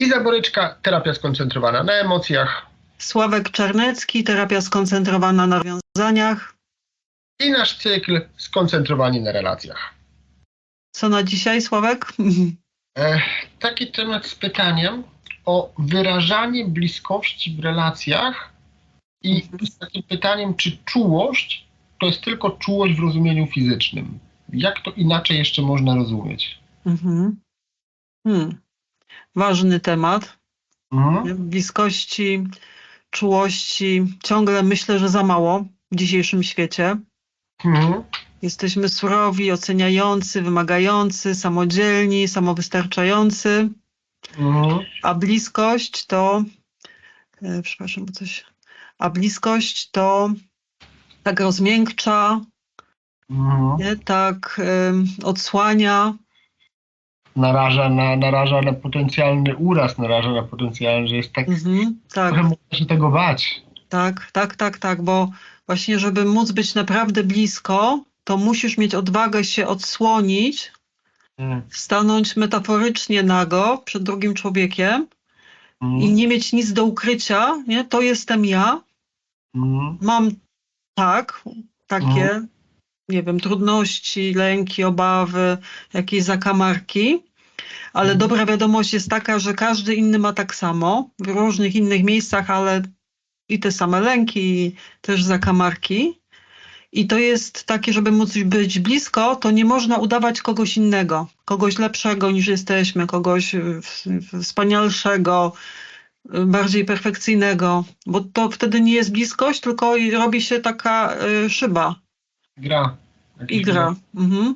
Iza Boryczka, terapia skoncentrowana na emocjach. Sławek Czarnecki, terapia skoncentrowana na rozwiązaniach. I nasz cykl skoncentrowani na relacjach. Co na dzisiaj, Sławek? E, taki temat z pytaniem o wyrażanie bliskości w relacjach i z takim pytaniem, czy czułość to jest tylko czułość w rozumieniu fizycznym. Jak to inaczej jeszcze można rozumieć? Mhm. Hmm. Ważny temat. Mhm. Bliskości, czułości. Ciągle myślę, że za mało w dzisiejszym świecie. Mhm. Jesteśmy surowi, oceniający, wymagający, samodzielni, samowystarczający, Mhm. a bliskość to. E, przepraszam, bo coś. A bliskość to tak rozmiękcza, Mhm. nie? tak em, odsłania. Naraża, na, naraża na potencjalny uraz, naraża na potencjalny, że jest tak, Mhm, tak. trochę można się tego bać. Tak, tak, tak, tak, bo właśnie, żeby móc być naprawdę blisko, to musisz mieć odwagę się odsłonić, Mhm. stanąć metaforycznie nago przed drugim człowiekiem i nie mieć nic do ukrycia, nie? To jestem ja, Mhm. mam tak, takie, nie wiem, trudności, lęki, obawy, jakieś zakamarki, ale Mhm. dobra wiadomość jest taka, że każdy inny ma tak samo, w różnych innych miejscach, ale i te same lęki, i też zakamarki. I to jest takie, żeby móc być blisko, to nie można udawać kogoś innego, kogoś lepszego niż jesteśmy, kogoś y, wspanialszego, y, bardziej perfekcyjnego, bo to wtedy nie jest bliskość, tylko robi się taka y, szyba Gra. i gra. Mhm.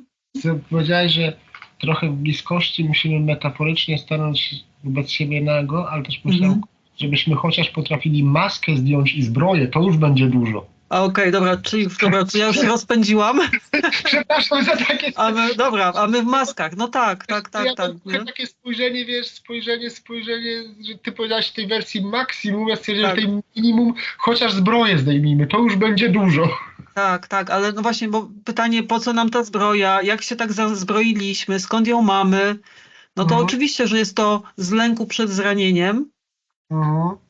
Powiedziałeś, że trochę w bliskości musimy metaforycznie stanąć wobec siebie nago, ale też myślę, Mhm. żebyśmy chociaż potrafili maskę zdjąć i zbroję, to już będzie dużo. A okej, dobra, czyli dobra, to ja już się rozpędziłam, Przepraszam za takie a my, dobra, a my w maskach, no tak, tak, tak, ja tak. mam Nie? takie spojrzenie, wiesz, spojrzenie, spojrzenie, że ty powiedziałeś w tej wersji maksimum, ja stwierdziłem, Tak. że tej minimum, chociaż zbroję zdejmijmy, to już będzie dużo. Tak, tak, ale no właśnie, bo pytanie, po co nam ta zbroja, jak się tak zazbroiliśmy, skąd ją mamy? No to Mhm. oczywiście, że jest to z lęku przed zranieniem, Mhm.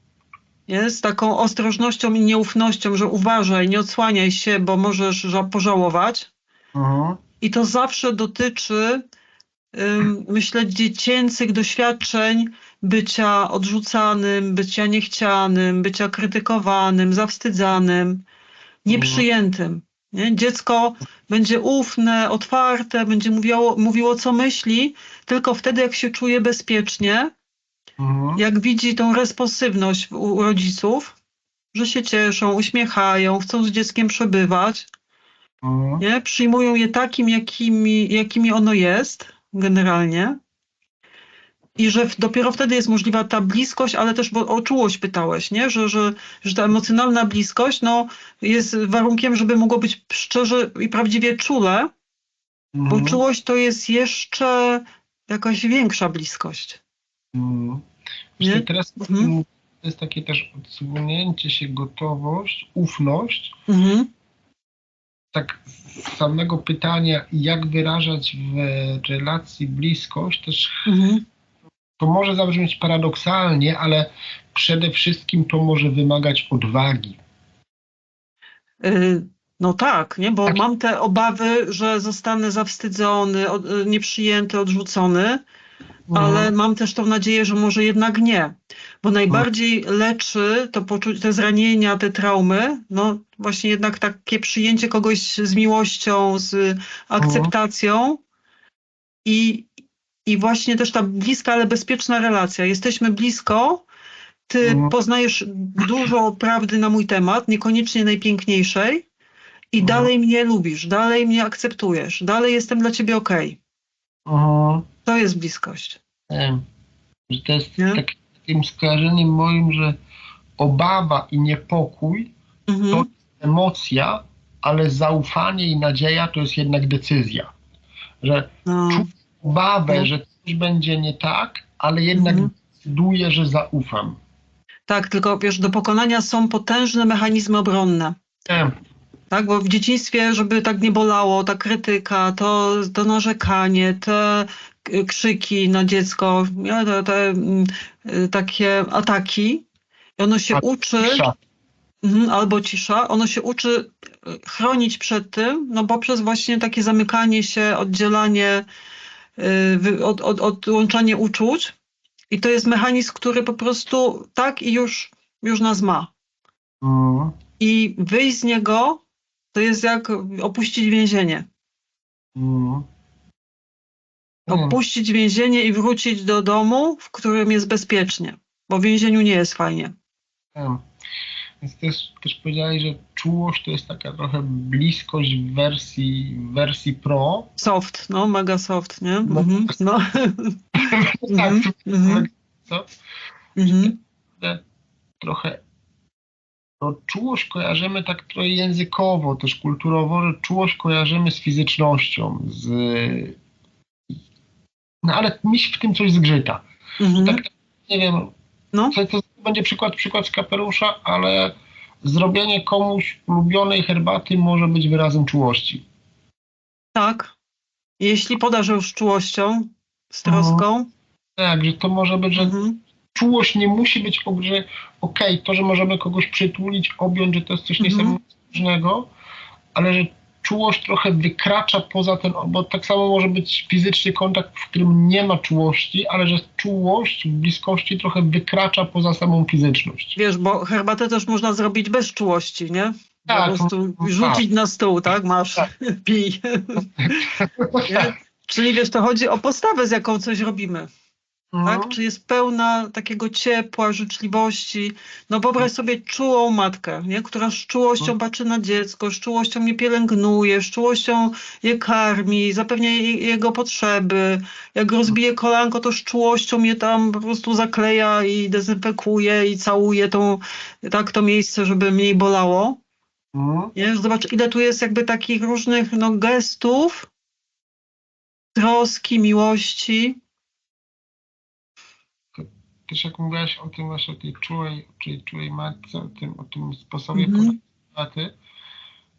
Nie? z taką ostrożnością i nieufnością, że uważaj, nie odsłaniaj się, bo możesz ża- pożałować. Mhm. I to zawsze dotyczy, ym, myślę, dziecięcych doświadczeń bycia odrzucanym, bycia niechcianym, bycia krytykowanym, zawstydzanym, nieprzyjętym. Nie? Dziecko będzie ufne, otwarte, będzie mówiło, mówiło, co myśli, tylko wtedy, jak się czuje bezpiecznie, Mhm. jak widzi tą responsywność u rodziców, że się cieszą, uśmiechają, chcą z dzieckiem przebywać, Mhm. nie? przyjmują je takim, jakimi, jakimi ono jest generalnie. I że dopiero wtedy jest możliwa ta bliskość, ale też bo o czułość pytałeś, nie? Że, że, że ta emocjonalna bliskość no, jest warunkiem, żeby mogło być szczerze i prawdziwie czule, bo Mhm. czułość to jest jeszcze jakaś większa bliskość. Nie? Co, Teraz Mhm. to jest takie też odsłonięcie się, gotowość, ufność. Mhm. Tak z samego pytania, jak wyrażać w relacji bliskość, też Mhm. to może zabrzmieć paradoksalnie, ale przede wszystkim to może wymagać odwagi. Y, No tak, nie? bo Tak. mam te obawy, że zostanę zawstydzony, od, y, nieprzyjęty, odrzucony, ale Mhm. mam też tą nadzieję, że może jednak nie. Bo najbardziej leczy to poczucie, te zranienia, te traumy, no właśnie jednak takie przyjęcie kogoś z miłością, z akceptacją i, i właśnie też ta bliska, ale bezpieczna relacja. Jesteśmy blisko, ty Mhm. poznajesz dużo prawdy na mój temat, niekoniecznie najpiękniejszej i Mhm. dalej mnie lubisz, dalej mnie akceptujesz, dalej jestem dla ciebie okej. Mhm. To jest bliskość. Wiem. Że to jest Nie? tak, takim skojarzeniem moim, że obawa i niepokój Mhm. To- emocja, ale zaufanie i nadzieja to jest jednak decyzja. Że No. czu- obawę, No. że coś będzie nie tak, ale jednak Mhm. decyduję, że zaufam. Tak, tylko wiesz, do pokonania są potężne mechanizmy obronne. Tak, bo w dzieciństwie, żeby tak nie bolało, ta krytyka, to, to narzekanie, te krzyki na dziecko, nie, te, te mm, y, takie ataki, i ono się A uczy, Cisza. mhm, albo cisza, ono się uczy y, chronić przed tym, no poprzez właśnie takie zamykanie się, oddzielanie, y, od, od, odłączanie uczuć. I to jest mechanizm, który po prostu tak i już, już nas ma. Mhm. I wyjść z niego to jest jak opuścić więzienie. Mhm. Wiem. Opuścić więzienie i wrócić do domu, w którym jest bezpiecznie. Bo w więzieniu nie jest fajnie. Wiem. Więc też, też powiedziałeś, że czułość to jest taka trochę bliskość w wersji, wersji pro. Soft, no mega soft, nie? No. Mhm, no. tak, Mhm, mhm, co? mhm. trochę to czułość kojarzymy tak trochę językowo, też kulturowo, że czułość kojarzymy z fizycznością, z... No ale mi się w tym coś zgrzyta. Mhm. Tak, nie wiem, No. to, to będzie przykład, przykład z kapelusza, ale zrobienie komuś ulubionej herbaty może być wyrazem czułości. Tak. Jeśli podasz ją z czułością, z Mhm. troską. Tak, że to może być, że Mhm. czułość nie musi być, że okej, to, że możemy kogoś przytulić, objąć, że to jest coś Mhm. niesamowitego, ale że czułość trochę wykracza poza ten, bo tak samo może być fizyczny kontakt, w którym nie ma czułości, ale że czułość w bliskości trochę wykracza poza samą fizyczność. Wiesz, bo herbatę też można zrobić bez czułości, nie? Tak, Po prostu no, rzucić na stół, tak? Masz, Tak. pij. Czyli wiesz, to chodzi o postawę, z jaką coś robimy. Mhm. tak? Czy jest pełna takiego ciepła, życzliwości. No wyobraź sobie czułą matkę, nie? która z czułością Mhm. patrzy na dziecko, z czułością je pielęgnuje, z czułością je karmi, zapewnia je, jego potrzeby. Jak rozbije kolanko, to z czułością je tam po prostu zakleja i dezynfekuje i całuje tą, tak, to miejsce, żeby mniej bolało. Mhm. Nie? Zobacz, ile tu jest jakby takich różnych no, gestów, troski, miłości. Też jak mówiłaś o tym właśnie o tej czułej, czyli czułej matce, o tym, o tym sposobie Mhm. kontaktu,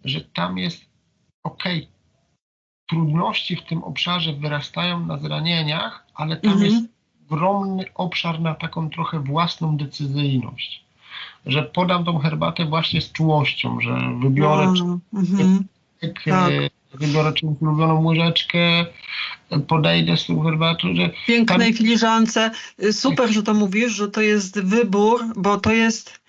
że tam jest okej, trudności w tym obszarze wyrastają na zranieniach, ale tam Mhm. jest ogromny obszar na taką trochę własną decyzyjność. Że podam tą herbatę właśnie z czułością, że wybiorę mhm. czek, tak. E, wybiorę czymś ulubioną łyżeczkę, e, podejdę z tą herbatą, że pięknej Tam- filiżance. Y, Super, że to mówisz, że to jest wybór, bo to jest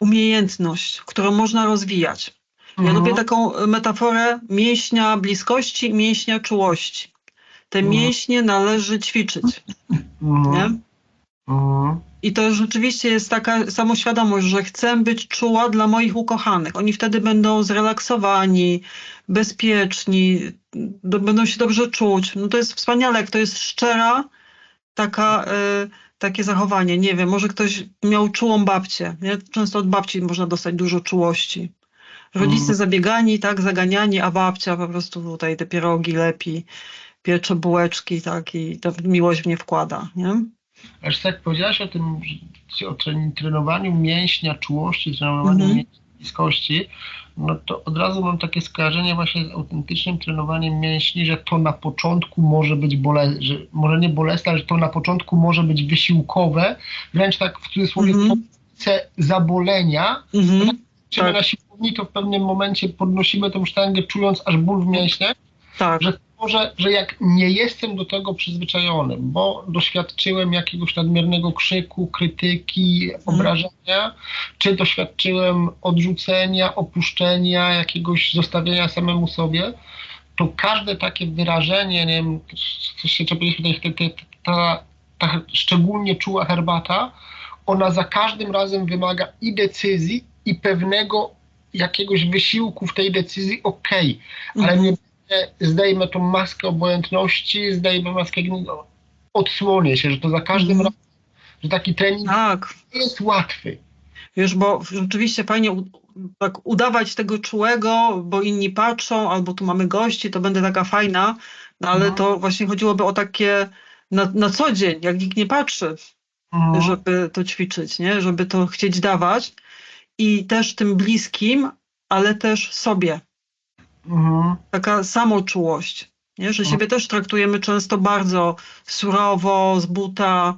umiejętność, którą można rozwijać. Ja Mhm. lubię taką y, metaforę mięśnia bliskości i mięśnia czułości. Te Mhm. mięśnie należy ćwiczyć, Mhm. nie? Mhm. I to rzeczywiście jest taka samoświadomość, że chcę być czuła dla moich ukochanych. Oni wtedy będą zrelaksowani, bezpieczni, do, będą się dobrze czuć. No to jest wspaniale, jak to jest szczera, taka, y, takie zachowanie. Nie wiem, może ktoś miał czułą babcię. Nie? Często od babci można dostać dużo czułości. Rodzice Mhm. zabiegani, tak, zaganiani, a babcia po prostu tutaj te pierogi lepi, piecze bułeczki, tak, i ta miłość w nie wkłada, nie? Aż tak powiedziałaś o tym, o trenowaniu mięśnia czułości, trenowaniu Mhm. mięśnia bliskości, no to od razu mam takie skojarzenie właśnie z autentycznym trenowaniem mięśni, że to na początku może być bolesne, że może nie bolesne, ale że to na początku może być wysiłkowe, wręcz tak w cudzysłowie w polityce zabolenia, Mhm. czy Tak. na siłowni, to w pewnym momencie podnosimy tą sztangę, czując aż ból w mięśniach, Tak. że może, że jak nie jestem do tego przyzwyczajony, bo doświadczyłem jakiegoś nadmiernego krzyku, krytyki, obrażenia, czy doświadczyłem odrzucenia, opuszczenia, jakiegoś zostawienia samemu sobie, to każde takie wyrażenie, nie wiem, coś się czepialiśmy, ta, ta, szczególnie czuła herbata, ona za każdym razem wymaga i decyzji, i pewnego jakiegoś wysiłku w tej decyzji, okej, ale Mhm. nie zdejmę tą maskę obojętności, zdejmę maskę, no, odsłonię się, że to za każdym Mhm. razem, że taki trening Tak. nie jest łatwy. Wiesz, bo rzeczywiście fajnie u, tak udawać tego czułego, bo inni patrzą, albo tu mamy gości, to będę taka fajna, no ale Mhm. to właśnie chodziłoby o takie na, na co dzień, jak nikt nie patrzy, Mhm. żeby to ćwiczyć, nie? Żeby to chcieć dawać. I też tym bliskim ale też sobie. Mhm. Taka samoczułość. Nie? Że siebie też traktujemy często bardzo surowo, z buta,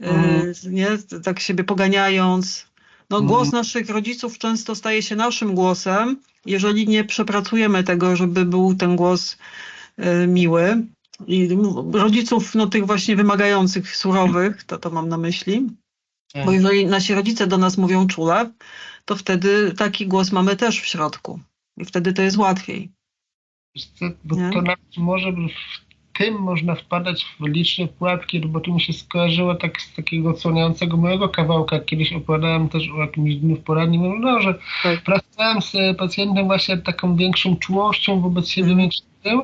y, Mhm. nie? tak siebie poganiając. No, Mhm. głos naszych rodziców często staje się naszym głosem, jeżeli nie przepracujemy tego, żeby był ten głos y, miły. I rodziców, no tych właśnie wymagających, surowych, to, to mam na myśli. Tak. Bo jeżeli nasi rodzice do nas mówią czule, to wtedy taki głos mamy też w środku. I wtedy to jest łatwiej. Bo Nie? to nawet może w tym można wpadać w liczne pułapki, bo tu mi się skojarzyło tak z takiego odsłaniającego mojego kawałka. Kiedyś opowiadałem też o jakimś dniu w poradni, no, że Tak. pracowałem z pacjentem właśnie taką większą czułością wobec siebie, Mhm. większym.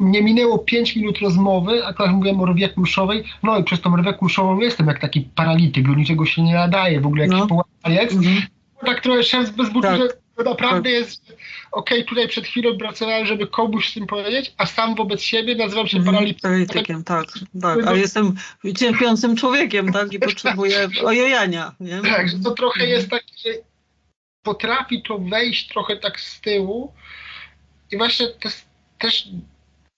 Nie minęło 5 minut rozmowy, akurat mówiłem o rwie kulszowej, no i przez tą rwę kulszową jestem jak taki paralityk, do niczego się nie nadaje, w ogóle jakiś No. połapaniec. Mhm. Tak trochę szef bez Tak. To naprawdę jest, okej, tutaj przed chwilą pracowałem, żeby komuś z tym powiedzieć, a sam wobec siebie nazywam się Mhm, paralitykiem. Tak, tak. A jestem cierpiącym człowiekiem, tak? I potrzebuję ojojania, nie? Tak, że to trochę Mhm. jest takie, że potrafi to wejść trochę tak z tyłu i właśnie to jest też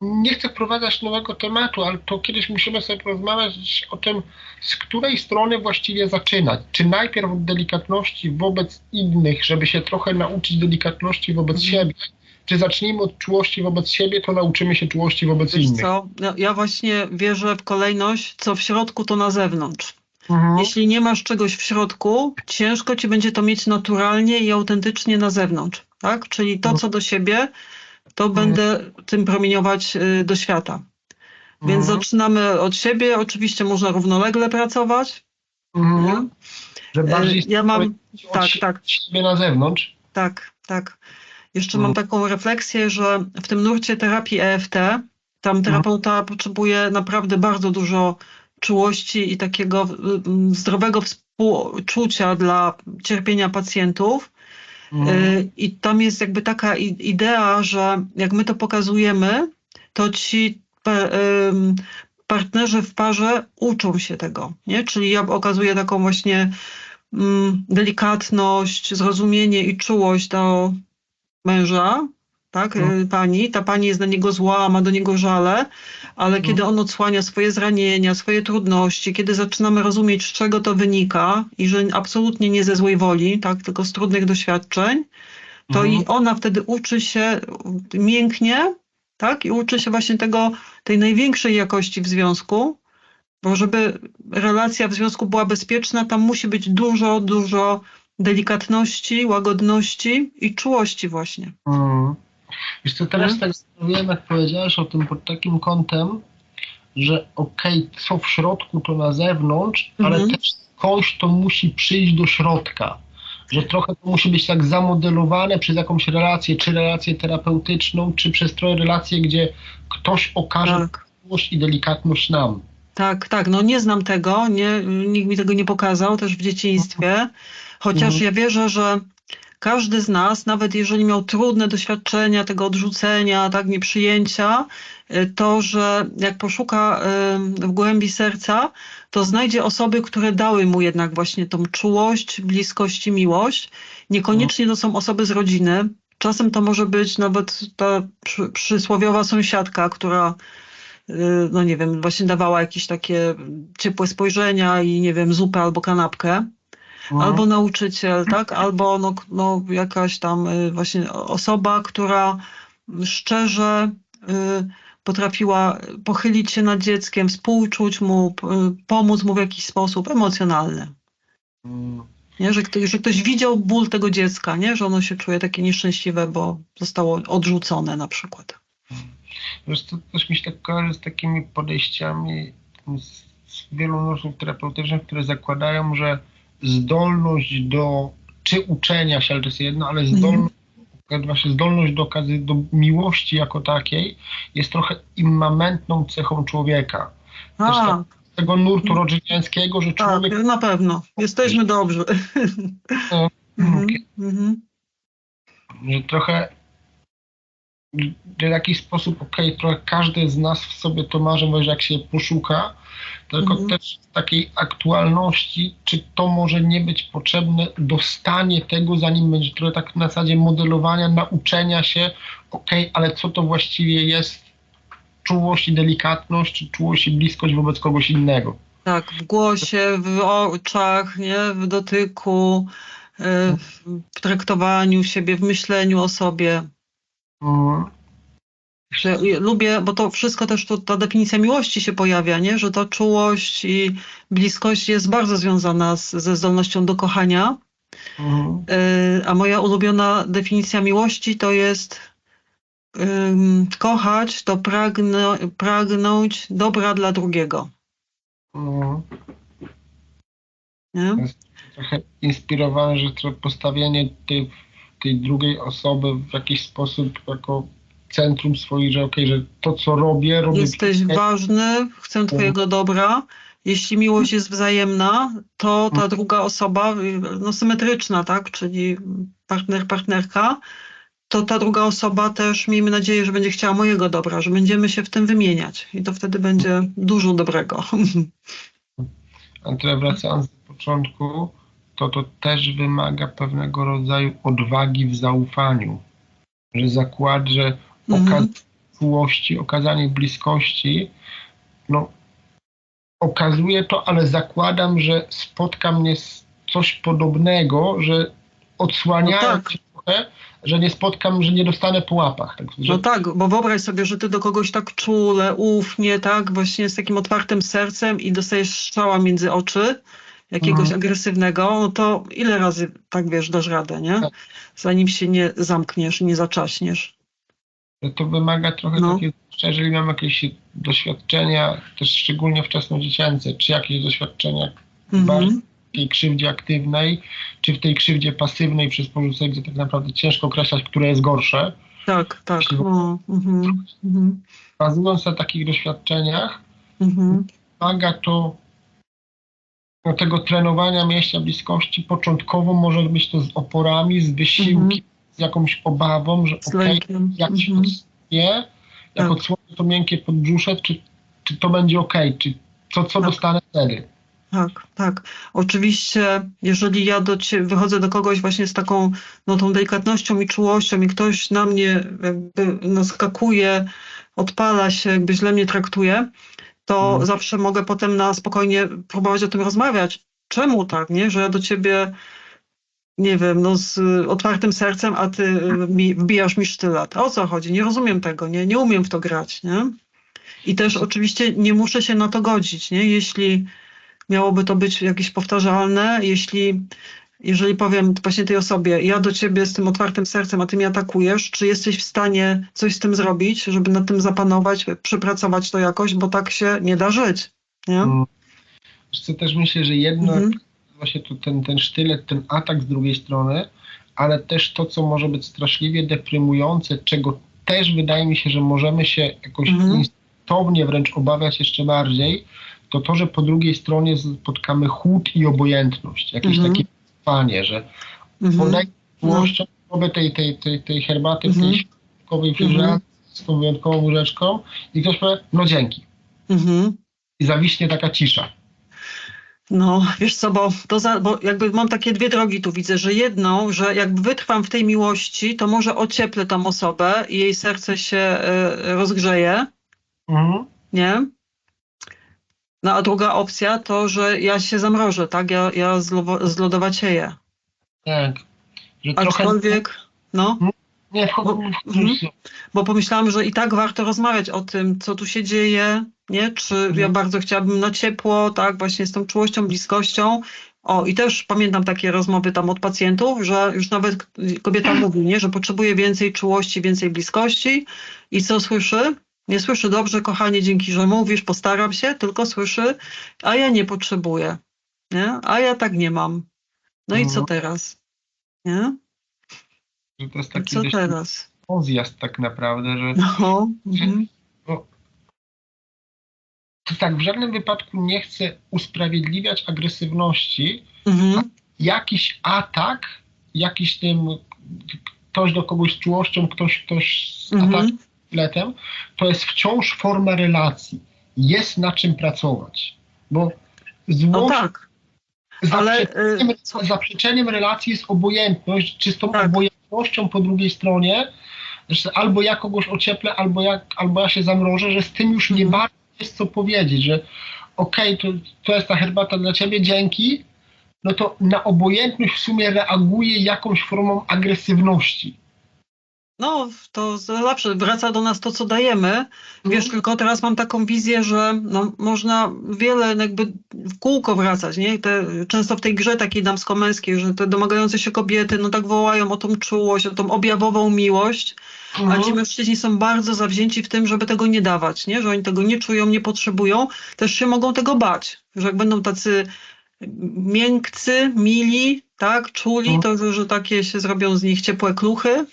nie chcę wprowadzać nowego tematu, ale to kiedyś musimy sobie porozmawiać o tym, z której strony właściwie zaczynać. Czy najpierw od delikatności wobec innych, żeby się trochę nauczyć delikatności wobec Mhm. siebie, czy zacznijmy od czułości wobec siebie, to nauczymy się czułości wobec Wiesz innych. co, ja, ja właśnie wierzę w kolejność, co w środku, to na zewnątrz. Mhm. Jeśli nie masz czegoś w środku, ciężko ci będzie to mieć naturalnie i autentycznie na zewnątrz, tak? Czyli to, Mhm. co do siebie, to będę tym promieniować y, do świata. Więc Mhm. zaczynamy od siebie. Oczywiście można równolegle pracować. Mhm. Że bardziej Y, Ja mam, tak, tak. siebie na zewnątrz. Tak, tak. Jeszcze Mhm. mam taką refleksję, że w tym nurcie terapii EFT, tam terapeuta potrzebuje naprawdę bardzo dużo czułości i takiego y, zdrowego współczucia dla cierpienia pacjentów. Mhm. Y, I tam jest jakby taka idea, że jak my to pokazujemy, to ci partnerzy w parze uczą się tego, nie? Czyli ja okazuję taką właśnie delikatność, zrozumienie i czułość do męża, tak, No. y, pani. Ta pani jest na niego zła, ma do niego żale, ale No. kiedy on odsłania swoje zranienia, swoje trudności, kiedy zaczynamy rozumieć, z czego to wynika i że absolutnie nie ze złej woli, tak, tylko z trudnych doświadczeń, to Mhm. i ona wtedy uczy się mięknie, tak, i uczy się właśnie tego, tej największej jakości w związku, bo żeby relacja w związku była bezpieczna, tam musi być dużo, dużo delikatności, łagodności i czułości właśnie. Mhm. Wiesz co, teraz Mhm. tak zastanawiałem, jak powiedziałeś o tym pod takim kątem, że okej, co w środku, to na zewnątrz, ale Mhm. też skądś to musi przyjść do środka. Że trochę to musi być tak zamodelowane przez jakąś relację, czy relację terapeutyczną, czy przez trochę relację, gdzie ktoś okaże Tak. miłość i delikatność nam. Tak, tak, no nie znam tego, nie, nikt mi tego nie pokazał też w dzieciństwie, chociaż Mhm. ja wierzę, że każdy z nas, nawet jeżeli miał trudne doświadczenia tego odrzucenia, tak, nieprzyjęcia, y, to, że jak poszuka y, w głębi serca, to znajdzie osoby, które dały mu jednak właśnie tą czułość, bliskość i miłość. Niekoniecznie to są osoby z rodziny. Czasem to może być nawet ta przy, przysłowiowa sąsiadka, która y, no nie wiem, właśnie dawała jakieś takie ciepłe spojrzenia i nie wiem, zupę albo kanapkę. Albo nauczyciel, tak, albo no, no jakaś tam y, właśnie osoba, która szczerze y, potrafiła pochylić się nad dzieckiem, współczuć mu, pomóc mu w jakiś sposób emocjonalny. Mhm. Nie? Że, ktoś, że ktoś widział ból tego dziecka, nie? że ono się czuje takie nieszczęśliwe, bo zostało odrzucone na przykład. Wiesz, to też mi się tak kojarzy z takimi podejściami z, z wielu nurtów terapeutycznych, które zakładają, że zdolność do, czy uczenia się, ale to jest jedno, ale Mhm. zdolność, właśnie zdolność do, do miłości jako takiej jest trochę immamentną cechą człowieka. Też A, tak- Z tego nurtu rodzyniańskiego, że tak, człowiek na pewno. Jesteśmy dobrzy. No, Mhm, okej. mhm. że trochę w jakiś sposób, okej, trochę każdy z nas w sobie to marzy, że jak się poszuka, tylko Mhm. też z takiej aktualności, czy to może nie być potrzebne dostanie tego, zanim będzie trochę tak na zasadzie modelowania, nauczenia się, okej, ale co to właściwie jest czułość i delikatność, czy czułość i bliskość wobec kogoś innego. Tak, w głosie, w oczach, nie? w dotyku, y, w traktowaniu siebie, w myśleniu o sobie. Mhm. Że lubię, bo to wszystko też tu, ta definicja miłości się pojawia, nie? że ta czułość i bliskość jest bardzo związana z, ze zdolnością do kochania. Mhm. Y, A moja ulubiona definicja miłości to jest kochać, to pragnąć dobra dla drugiego. Mhm. Nie? trochę inspirowany, że to postawienie tej, tej drugiej osoby w jakiś sposób jako centrum swoich, że okej, że to co robię, robię Jesteś ważny, chcę twojego dobra. Jeśli miłość jest wzajemna, to ta druga osoba, no symetryczna, tak, czyli partner, partnerka, to ta druga osoba też, miejmy nadzieję, że będzie chciała mojego dobra, że będziemy się w tym wymieniać i to wtedy będzie dużo dobrego. A wracając do początku, to to też wymaga pewnego rodzaju odwagi w zaufaniu. Że zakład, że Mhm. okazanie czułości, okazanie bliskości, no okazuje to, ale zakładam, że spotka mnie coś podobnego, że odsłaniając No tak. trochę, że nie spotkam, że nie dostanę po łapach. Tak, że, No tak, bo wyobraź sobie, że ty do kogoś tak czule, ufnie, tak, właśnie z takim otwartym sercem i dostajesz strzała między oczy, jakiegoś Mhm. agresywnego, no to ile razy tak wiesz, dasz radę, nie? Tak. Zanim się nie zamkniesz, nie zaczaśniesz. To wymaga trochę No. takiego, jeżeli mam jakieś doświadczenia, też szczególnie wczesnodziecięce, czy jakieś doświadczenia. Mhm. w tej krzywdzie aktywnej, czy w tej krzywdzie pasywnej przez porzucenie, gdzie tak naprawdę ciężko określać, które jest gorsze. Tak, tak. No, mhm, mhm, Bazując na takich doświadczeniach, mhm. wymaga to no, tego trenowania mięśnia bliskości. Początkowo może być to z oporami, z wysiłkiem, jakąś obawą, że okej, lękiem. jak się Mhm. odsnie, jak Tak. to miękkie podbrzusze, czy, czy to będzie ok, czy co, co Tak. dostanę wtedy. Tak, tak. Oczywiście, jeżeli ja do wychodzę do kogoś właśnie z taką no, tą delikatnością i czułością i ktoś na mnie jakby naskakuje, odpala się, jakby źle mnie traktuje, to Mhm. zawsze mogę potem na spokojnie próbować o tym rozmawiać. Czemu tak, nie? Że ja do ciebie, nie wiem, no z otwartym sercem, a ty y, mi, wbijasz mi sztylet. O co chodzi? Nie rozumiem tego, nie? Nie umiem w to grać, nie? I też oczywiście nie muszę się na to godzić, nie? Jeśli miałoby to być jakieś powtarzalne, jeśli, jeżeli powiem właśnie tej osobie, ja do ciebie z tym otwartym sercem, a ty mnie atakujesz, czy jesteś w stanie coś z tym zrobić, żeby nad tym zapanować, przepracować to jakoś, bo tak się nie da żyć, nie? Wiesz co, też myślę, że jedno, Mhm. Właśnie tu ten, ten sztylet, ten atak z drugiej strony, ale też to, co może być straszliwie deprymujące, czego też wydaje mi się, że możemy się jakoś Mhm. instynktownie wręcz obawiać jeszcze bardziej, to to, że po drugiej stronie spotkamy chłód i obojętność, jakieś Mhm. takie panie, że Mhm. podaj czułością próbę tej, tej, tej, tej herbaty w Mhm. tej środkowej filiżance z tą wyjątkową łyżeczką i ktoś powie, no dzięki. Mhm. I zawiśnie taka cisza. No, wiesz co, bo, to za, bo jakby mam takie dwie drogi tu widzę, że jedną, że jak wytrwam w tej miłości, to może ocieplę tą osobę i jej serce się y, rozgrzeje, Mhm. nie? No a druga opcja to, że ja się zamrożę, tak? Ja, ja zlodowacieję. Tak. Że trochę Aczkolwiek, no, nie w Mhm. bo pomyślałam, że i tak warto rozmawiać o tym, co tu się dzieje, nie? Czy ja Mhm. bardzo chciałabym na ciepło, tak? Właśnie z tą czułością, bliskością. O, i też pamiętam takie rozmowy tam od pacjentów, że już nawet kobieta mówi, nie? Że potrzebuje więcej czułości, więcej bliskości. I co słyszy? Nie słyszy dobrze, kochanie, dzięki, że mówisz, postaram się, tylko słyszy, a ja nie potrzebuję, nie? A ja tak nie mam. No i co Mhm. teraz? Nie? Że to jest I taki co teraz? rozjazd tak naprawdę, że No, mhm. to tak w żadnym wypadku nie chcę usprawiedliwiać agresywności. Mhm. Jakiś atak, jakiś tym ktoś do kogoś z czułością, ktoś, ktoś z atakiem, Mhm. letem, to jest wciąż forma relacji. Jest na czym pracować. Bo No złość, tak, ale zaprzeczeniem, y, zaprzeczeniem relacji jest obojętność, czy z tą Po drugiej stronie, że albo ja kogoś ocieplę, albo ja, albo ja się zamrożę, że z tym już nie Mhm. bardzo jest co powiedzieć, że okej, to, to jest ta herbata dla ciebie, dzięki, no to na obojętność w sumie reaguje jakąś formą agresywności. No to zawsze wraca do nas to, co dajemy. Wiesz, tylko teraz mam taką wizję, że no, można wiele jakby w kółko wracać, nie? Te, często w tej grze takiej damsko-męskiej, że te domagające się kobiety, no tak wołają o tą czułość, o tą objawową miłość, a Mhm. ci mężczyźni są bardzo zawzięci w tym, żeby tego nie dawać, nie? Że oni tego nie czują, nie potrzebują, też się mogą tego bać, że jak będą tacy miękcy, mili, tak, czuli, Mhm. to że takie się zrobią z nich ciepłe kluchy,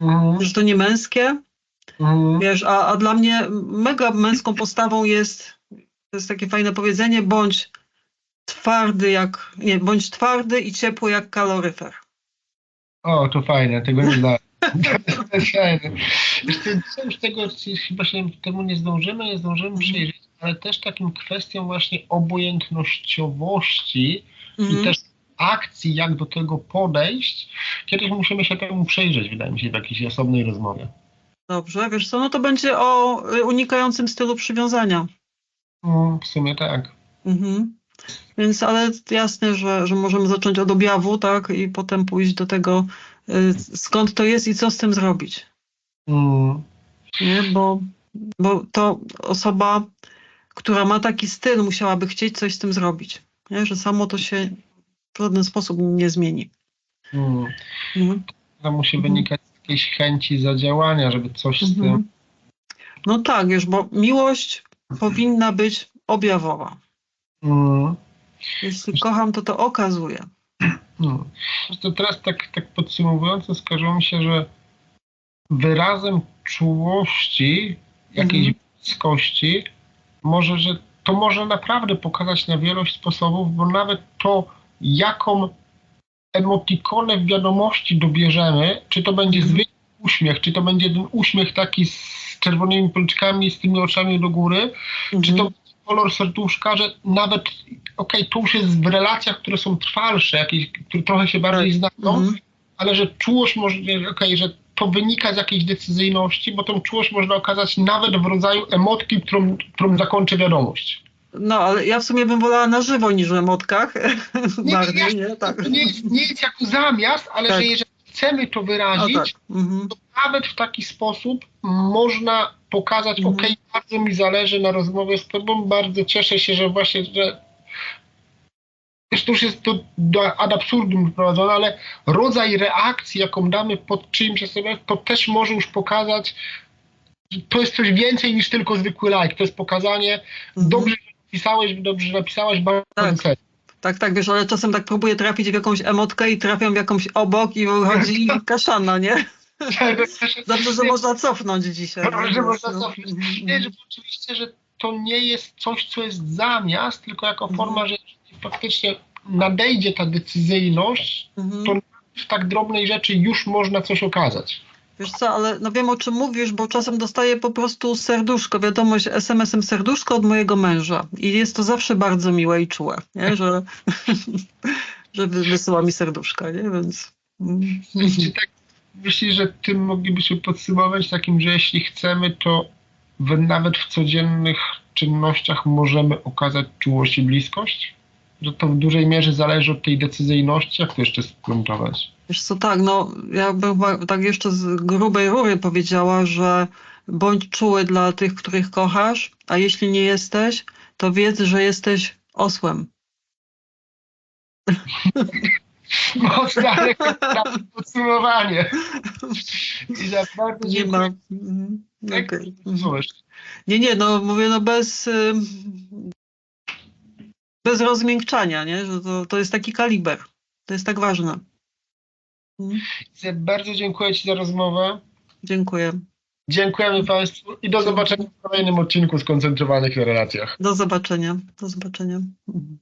Mhm. że to nie męskie, Mhm. Wiesz, a, a dla mnie mega męską postawą jest, to jest takie fajne powiedzenie, bądź twardy jak, nie, bądź twardy i ciepły jak kaloryfer. O, to fajne, tego nie znałem. To jest fajne. Wiesz, co, dzisiaj już tego chyba się temu nie zdążymy, nie zdążymy przyjrzeć, ale też takim kwestią właśnie obojętnościowości i Mhm. też akcji, jak do tego podejść, kiedyś musimy się temu przyjrzeć, wydaje mi się, w jakiejś osobnej rozmowie. Dobrze, wiesz co, no to będzie o y, unikającym stylu przywiązania. Mm, w sumie tak. Mhm. Więc, ale jasne, że, że możemy zacząć od objawu, tak, i potem pójść do tego, y, skąd to jest i co z tym zrobić. Mm, nie? Bo, bo to osoba, która ma taki styl, musiałaby chcieć coś z tym zrobić. Nie? Że samo to się w żaden sposób nie zmieni. mm. Mhm. To musi Mhm. wynikać z jakiejś chęci zadziałania, żeby coś z tym... Mhm. No tak, wiesz, bo miłość powinna być objawowa. Mm. Jeśli kocham, to to okazuje. Hmm. To teraz tak, tak podsumowując, skarżą mi się, że wyrazem czułości, jakiejś Mhm. bliskości, może, że to może naprawdę pokazać na wielość sposobów, bo nawet to, jaką emotikonę w wiadomości dobierzemy, czy to będzie Mhm. zwykły uśmiech, czy to będzie ten uśmiech taki z czerwonymi policzkami, z tymi oczami do góry, czy Mhm. to będzie kolor serduszka, że nawet, okej, to już jest w relacjach, które są trwalsze, jakieś, które trochę się bardziej znają, Mhm. ale że czułość może, okej, że to wynika z jakiejś decyzyjności, bo tą czułość można okazać nawet w rodzaju emotki, którą, którą zakończy wiadomość. No, ale ja w sumie bym wolała na żywo niż w emotkach. Nie, Bardziej, nie, nie? Tak. To nie jest, nie jest jako zamiast, ale Tak. że jeżeli chcemy to wyrazić, tak. Mhm. to nawet w taki sposób można pokazać, Mhm. okej, bardzo mi zależy na rozmowie z tobą, bardzo cieszę się, że właśnie, że to już jest to do, ad absurdum doprowadzone, ale rodzaj reakcji, jaką damy pod czyimś osobie, to też może już pokazać, że to jest coś więcej niż tylko zwykły like. To jest pokazanie, Mhm. dobrze napisałeś, dobrze napisałaś, bardzo Tak. cenię. Tak, tak, wiesz, ale czasem tak próbuję trafić w jakąś emotkę i trafiam w jakąś obok i wychodzi kaszana, nie? Dobrze, że można cofnąć dzisiaj. Dobrze, nie? że można No. cofnąć. Nie, że oczywiście, że to nie jest coś, co jest zamiast, tylko jako Mhm. forma, że faktycznie nadejdzie ta decyzyjność, mhm. to- w tak drobnej rzeczy już można coś okazać. Wiesz co, ale no wiem o czym mówisz, bo czasem dostaję po prostu serduszko, wiadomość SMS-em serduszko od mojego męża i jest to zawsze bardzo miłe i czułe, nie? Że, że wy- wysyła mi serduszka, nie? Więc... mm. Czy tak myślisz, że tym moglibyśmy podsumować takim, że jeśli chcemy, to nawet w codziennych czynnościach możemy okazać czułość i bliskość? Że to w dużej mierze zależy od tej decyzyjności, jak to jeszcze spuentować? Wiesz co, tak, no ja bym tak jeszcze z grubej rury powiedziała, że bądź czuły dla tych, których kochasz, a jeśli nie jesteś, to wiedz, że jesteś osłem. Mocne, podsumowanie. I bardzo Nie ma... Mhm, Tak? Słuchaj, Nie, nie, no mówię no bez, bez rozmiękczania, nie? Że to, to jest taki kaliber. To jest tak ważne. Mhm. Bardzo dziękuję Ci za rozmowę. Dziękuję. Dziękujemy Państwu i do zobaczenia w kolejnym odcinku skoncentrowanych na relacjach. Do zobaczenia. Do zobaczenia. Mhm.